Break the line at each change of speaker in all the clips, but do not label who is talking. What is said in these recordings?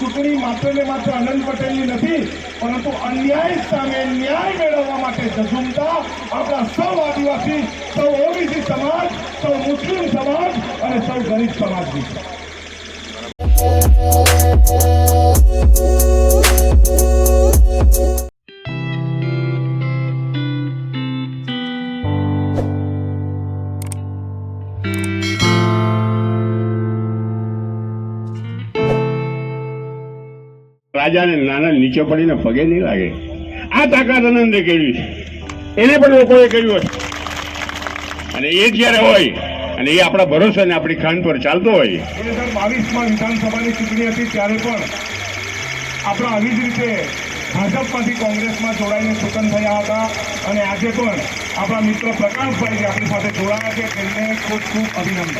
ચૂંટણી માત્ર ને માત્ર આનંદ પટેલની નથી, પરંતુ અન્યાય સામે ન્યાય મેળવવા માટે સજુમતા આપણા સૌ આદિવાસી, સૌ ઓબીસી સમાજ, સૌ મુસ્લિમ સમાજ અને સૌ ગરીબ સમાજની છે.
રાજાને નાના નીચે પડીને પગે નહીં લાગે. આ તાકાત આનંદે કેળવી એને પણ લોકોએ કર્યું હશે. અને એ જ્યારે હોય, અને એ આપણા ભરોસે ને આપણી ખાંડ પર ચાલતો હોય.
બે હજાર બાવીસમાં વિધાનસભાની ચૂંટણી હતી, ત્યારે પણ આપણા આવી જ રીતે ભાજપમાંથી કોંગ્રેસમાં જોડાઈને ચૂંટણ થયા હતા. અને આજે પણ આપણા મિત્ર પ્રકાશભાઈ જે આપણી સાથે જોડાયા છે, તેમને ખૂબ ખૂબ અભિનંદન.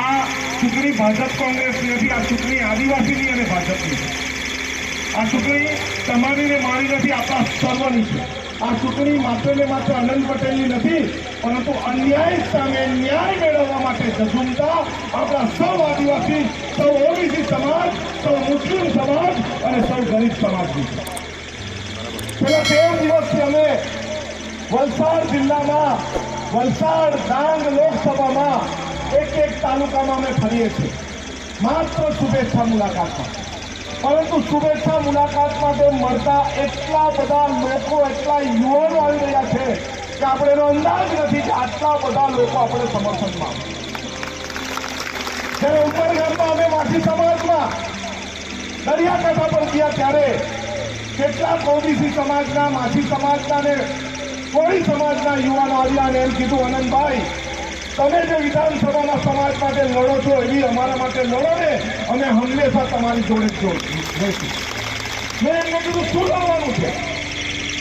આ ચૂંટણી ભાજપ કોંગ્રેસની નથી આ ચૂંટણી આદિવાસીની અને ભાજપની. આ ચૂંટણી તમારી ને મારી નથી, આપણા સર્વની છે. આ ચૂંટણી માત્ર ને માત્ર આનંદ પટેલની નથી, પરંતુ અન્યાય સામે ન્યાય મેળવવા માટે ઝઝુમતા આપણા સૌ આદિવાસી, સૌ ઓબીસી સમાજ, સૌ મુસ્લિમ સમાજ અને સૌ ગરીબ સમાજની છે. છેલ્લા તેર દિવસથી અમે વલસાડ જિલ્લામાં, વલસાડ ડાંગ લોકસભામાં એક એક તાલુકામાં અમે ફરીએ છીએ. માત્ર શુભેચ્છા મુલાકાતમાં. પરંતુ શુભેચ્છા મુલાકાત માટે મળતા એટલા બધા લોકો, એટલા યુવાનો આવી રહ્યા છે કે આપણે એનો અંદાજ નથી કે આટલા બધા લોકો આપણે સમર્થનમાં. જ્યારે ઉમરગામમાં અમે માછી સમાજમાં દરિયાકાંઠા પર ગયા ત્યારે કેટલાક ઓબીસી સમાજના, માછી સમાજના ને કોળી સમાજના યુવાનો આવ્યા અને એમ કીધું, આનંદભાઈ તમે જે વિધાનસભાના સમાજ માટે લડો છો એ અમારા માટે લડો ને, અમે હંમેશા તમારી જોડે જ જો- રહીશું મેં એમને કીધું, શું કરવાનું છે?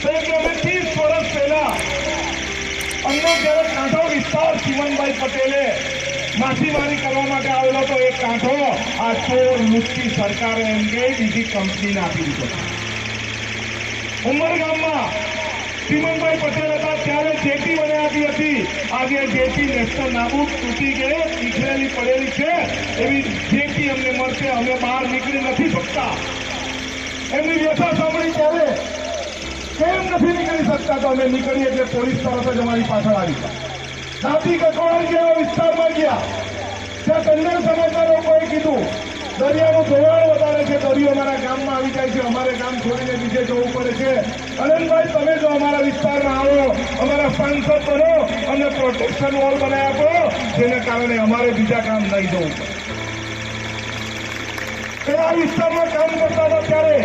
તો એ કે અમે ત્રીસ વર્ષ પહેલા અમને જ્યારે કાંઠો વિસ્તાર ચીમનભાઈ પટેલે માછીમારી કરવા માટે આવેલો તો એ કાંઠો આ ચોર લુચ્ચી સરકારે એમ કે બીજી કંપનીને આપી દીધો. ઉમરગામમાં ચીમનભાઈ પટેલ હતા ત્યારે જેટી મને આપી હતી. આજે જેટી નેશનલ નાબૂદ તૂટી ગઈ નીકળેલી પડેલી છે. એવી જેટી અમને મળશે, અમે બહાર નીકળી નથી શકતા. એમની વ્યથા સાંભળી ત્યારે કેમ નથી નીકળી શકતા તો અમે નીકળીએ એટલે પોલીસ તરફ જ અમારી પાછળ આવી નાથી કકવાડ જેવા વિસ્તારમાં ગયા. ત્યાં કન્નડ સમાજના લોકોએ કીધું. દરિયાનું ધોવાણ વધારે અમારા ગામમાં આવી જાય છે. અમારે ગામ છોડીને બીજે જવું પડે છે. અનંતભાઈ તમે જો અમારા વિસ્તારમાં આવો, અમારા સાંસદ બનો અને પ્રોટેક્શન વોલ બનાવી આપો, જેને કારણે અમારે બીજા કામ નહીં જવું પડે. આ વિસ્તારમાં કામ કરતા હતા ત્યારે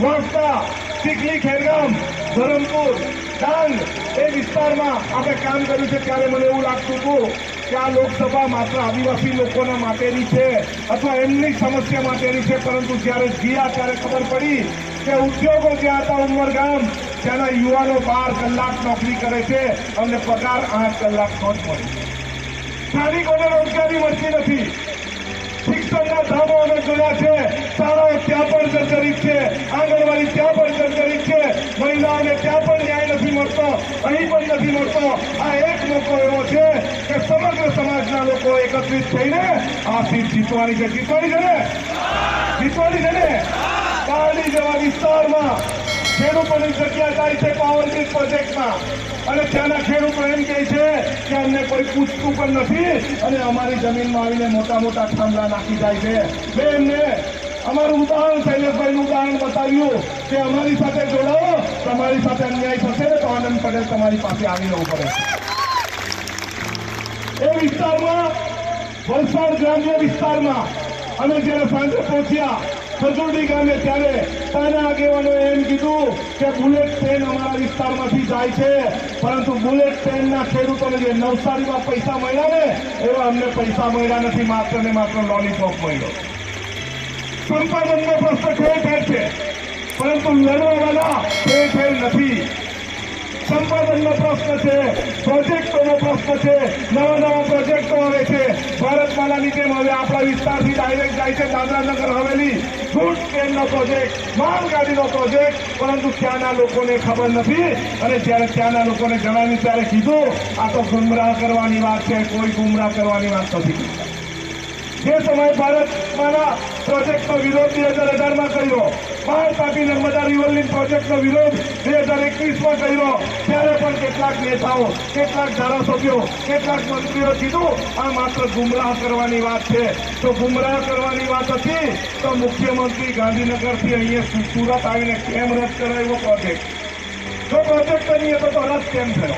વાંસદા, ચીખલી, ખેરગામ, ધરમપુર, ડાંગ એ વિસ્તારમાં આપણે કામ કર્યું છે. ત્યારે મને એવું લાગતું હતું કે આ લોકસભા માત્ર આદિવાસી લોકોના માટેની છે અથવા એમની સમસ્યા માટેની છે, પરંતુ જ્યારે ગયા ત્યારે ખબર પડી કે ઉદ્યોગો જ્યાં હતા ઉમરગામ, ત્યાંના યુવાનો બાર કલાક નોકરી કરે છે અને પગાર આઠ કલાકનો જ મળે સ્થાનિકોને રોજગારી મળતી નથી. શિક્ષણના ધામો અમે જોયા છે. શાળાઓ ત્યાં પણ જર્જરિત છે. આંગણવાડી ત્યાં પણ જર્જરિત છે. મહિલાઓને ત્યાં પણ ન્યાય નથી મળતો. અહીં પણ નથી મળતો. આ એક મોકો એવો છે કે સમગ્ર સમાજના લોકો એકત્રિત થઈને આ સીટ જીતવાની છે. જીતવાની છે ને? જીતવાની છે ને? કાળી જેવા વિસ્તારમાં ખેડૂતોની જગ્યા જાય છે પાવર ગ્રીડ પ્રોજેક્ટમાં અને ત્યાંના ખેડૂતો એમ કહે છે કે અમને કોઈ પૂછતું પણ નથી અને અમારી જમીનમાં આવીને મોટા મોટા થાંભલા નાખી જાય છે. મેં એમને અમારું ઉદાહરણ શૈલેષભાઈનું ઉદાહરણ બતાવ્યું કે અમારી સાથે જોડાઓ, તમારી સાથે અન્યાય થશે તો આનંદ પટેલ તમારી પાસે આવી જવું પડે એ વિસ્તારમાં વલસાડ ગ્રામ્ય વિસ્તારમાં અમે જ્યારે સાંજે પહોંચ્યા સજોડી ગામે ત્યારે ત્યાંના આગેવાનોએ એમ કીધું કે બુલેટ ટ્રેન અમારા વિસ્તારમાંથી જાય છે. પરંતુ બુલેટ ટ્રેનના ખેડૂતોને જે નવસારીમાં પૈસા મળ્યા ને, એવા અમને પૈસા મળ્યા નથી. માત્ર ને માત્ર લોલીપોપ મળ્યો. સંપાદનનો પ્રશ્ન ઠેર ઠેર છે. પરંતુ લડવાવાળા ઠેર ઠેર નથી. સંપાદનનો પ્રશ્ન છે પ્રોજેક્ટોનો પ્રશ્ન છે નવા નવા પ્રોજેક્ટો આવે છે. ભારતમાલાની જેમ હવે આપણા વિસ્તારથી ડાયરેક્ટ જાય છે દાદરાનગર હવેલી. ગુડ ટ્રેનનો પ્રોજેક્ટ માલગાડીનો પ્રોજેક્ટ પરંતુ ત્યાંના લોકોને ખબર નથી. અને જ્યારે ત્યાંના લોકોને જણાવ્યું ત્યારે કીધું, આ તો ગુમરાહ કરવાની વાત છે, કોઈ ગુમરાહ કરવાની વાત નથી. જે સમયે ભારતમાંના પ્રોજેક્ટનો વિરોધ બે હજાર અઢારમાં કર્યો બાર તાપી નર્મદા રિવરલિંગ પ્રોજેક્ટનો વિરોધ બે હજાર એકવીસમાં કર્યો. ત્યારે પણ કેટલાક નેતાઓ, કેટલાક ધારાસભ્યો, કેટલાક મંત્રીઓ કીધું, આ માત્ર ગુમરાહ કરવાની વાત છે. તો ગુમરાહ કરવાની વાત હતી તો મુખ્યમંત્રી ગાંધીનગરથી અહીંયા સુરત આવીને કેમ રદ કરાયો પ્રોજેક્ટ જો પ્રોજેક્ટ કરીએ તો રદ કેમ થયો?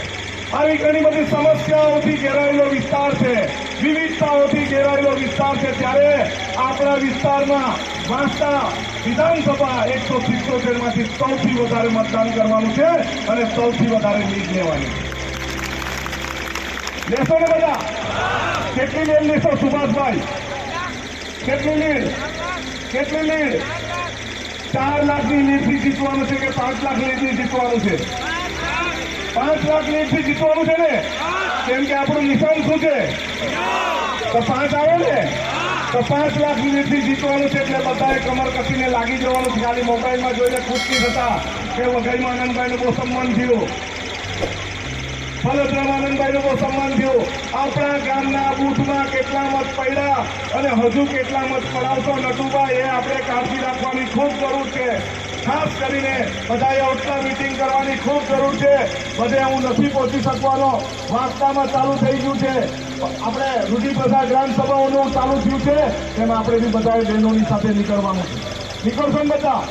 આવી ઘણી બધી સમસ્યાઓથી ઘેરાયેલો વિસ્તાર છે. વિવિધતાઓથી ઘેરાયેલો વિસ્તાર છે. ત્યારે આપણા વિસ્તારમાં વાંસદા વિધાનસભા એકસો સિત્તોતેરમાંથી સૌથી વધારે મતદાન કરવાનું છે અને સૌથી વધારે લીડ લેવાની લેશો ને બધા? કેટલી લીડ લેશો સુભાષભાઈ? કેટલી લીડ? કેટલી લીડ? ચાર લાખની લીડથી જીતવાનું છે કે પાંચ લાખ લીડથી જીતવાનું છે? પાંચ લાખ લીડથી જીતવાનું છે ને? કેમ કે આપણું નિશાન શું છે? તો પાંચ આવે ને? તો પાંચ લાખ લીડથી જીતવાનું છે એટલે બધાએ કમર કસીને લાગી જવાનું છે. ખાલી મોબાઈલમાં જોઈને ખુશ નહીં થતા. કે વઘઈમાં આનંદભાઈનું બહુ સન્માન થયું. ફલદ્રામાં આનંદભાઈનું બહુ સન્માન થયું. આપણા ગામના બૂથમાં કેટલા મત પડ્યા અને હજુ કેટલા મત પડાવશો નટુભાઈ, એ આપણે કાળજી રાખવાની ખૂબ જરૂર છે. ખાસ કરીને બધાએ આઉટલા મિટિંગ કરવાની ખૂબ જરૂર છે. બધે હું નથી પહોંચી શકવાનો. વાસ્તામાં ચાલુ થઈ ગયું છે. આપણે રુધિરપ્રસાદ ગ્રામ સભાઓનું ચાલુ થયું છે એમાં આપણે બી બધા બહેનોની સાથે નીકળવાનું છે. નીકળશો બધા?